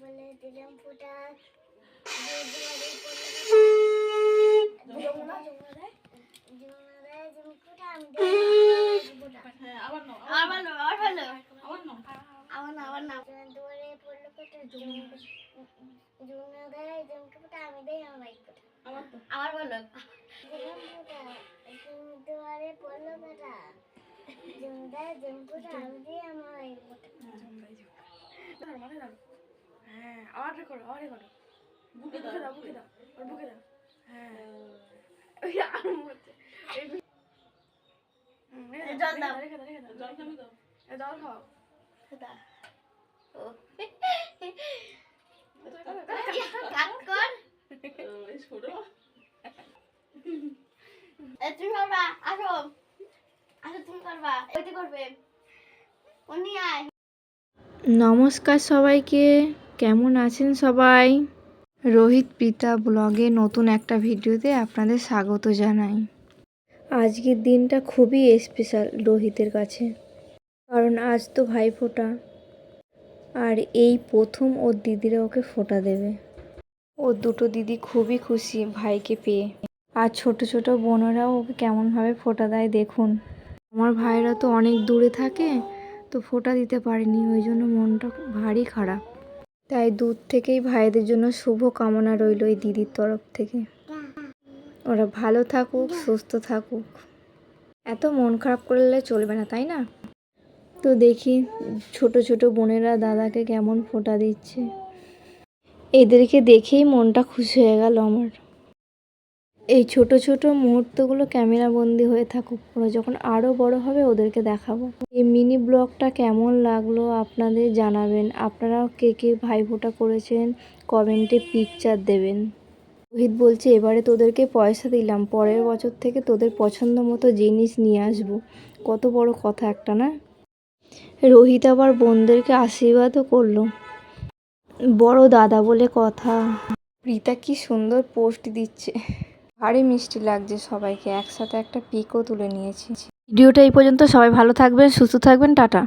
বলে দিলাম ফুটা আবার না আবার না আবার না আবার না জুমনা দেয় জমকে ফুটা আমি দেই আমার বাইক ফুটা আবার তো আবার বলো দুয়ারে পড়ল কটা জুমদা জমকুটা আমি দেই আমার বাইক। হ্যাঁ আবার করো আবার রে করো বুকে দাও বুকে দাও ওর বুকে দাও হ্যাঁ ওই আরম্ভ হচ্ছে জল দাও। জল খাও তুমি করবা আসো। আসো তুমি করবা। ওইতে করবে। উনি আয়। নমস্কার সবাইকে কেমন আছেন সবাই? রোহিত পিতা ব্লগে নতুন একটা ভিডিওতে আপনাদের স্বাগত জানাই। আজকের দিনটা খুবই স্পেশাল রোহিতের কাছে। কারণ আজ তো ভাইফোঁটা। আর এই প্রথম ওর দিদিরা ওকে ফোটা দেবে। ওর দুটো দিদি খুবই খুশি ভাইকে পেয়ে। আর ছোট ছোট বোনেরাও ওকে কেমনভাবে ফোঁটা দেয় দেখুন। আমার ভাইরা তো অনেক দূরে থাকে তো ফোটা দিতে পারিনি ওই জন্য মনটা ভারী খারাপ। তাই দূর থেকেই ভাইদের জন্য শুভ কামনা রইল এই দিদির তরফ থেকে। ওরা ভালো থাকুক সুস্থ থাকুক। এত মন খারাপ করলে চলবে না তাই না? তো দেখি ছোট ছোট বোনেরা দাদাকে কেমন ফোঁটা দিচ্ছে। এদেরকে দেখেই মনটা খুশি হয়ে গেল আমার। এই ছোট ছোট মুহূর্তগুলো ক্যামেরা বন্দি হয়ে থাকুক, ওরা যখন আরও বড় হবে ওদেরকে দেখাবো। এই মিনি ব্লগটা কেমন লাগল আপনাদের জানাবেন। আপনারাও কে কে ভাইফোঁটা করেছেন কমেন্টে পিকচার দেবেন। রোহিত বলছে, এবারে তোদেরকে পয়সা দিলাম, পরের বছর থেকে তোদের পছন্দ মতো জিনিস নিয়ে আসব। কত বড় কথা একটা, না? রোহিত আবার বোনদেরকে আশীর্বাদও করল। বড় দাদা বলে কথা। প্রীতা কি সুন্দর পোস্ট দিচ্ছে। ভারী মিষ্টি লাগছে সবাইকে। একসাথে একটা পিকও তুলে নিয়েছি। ভিডিওটা এই পর্যন্ত। সবাই ভালো থাকবেন সুস্থ থাকবেন টাটা।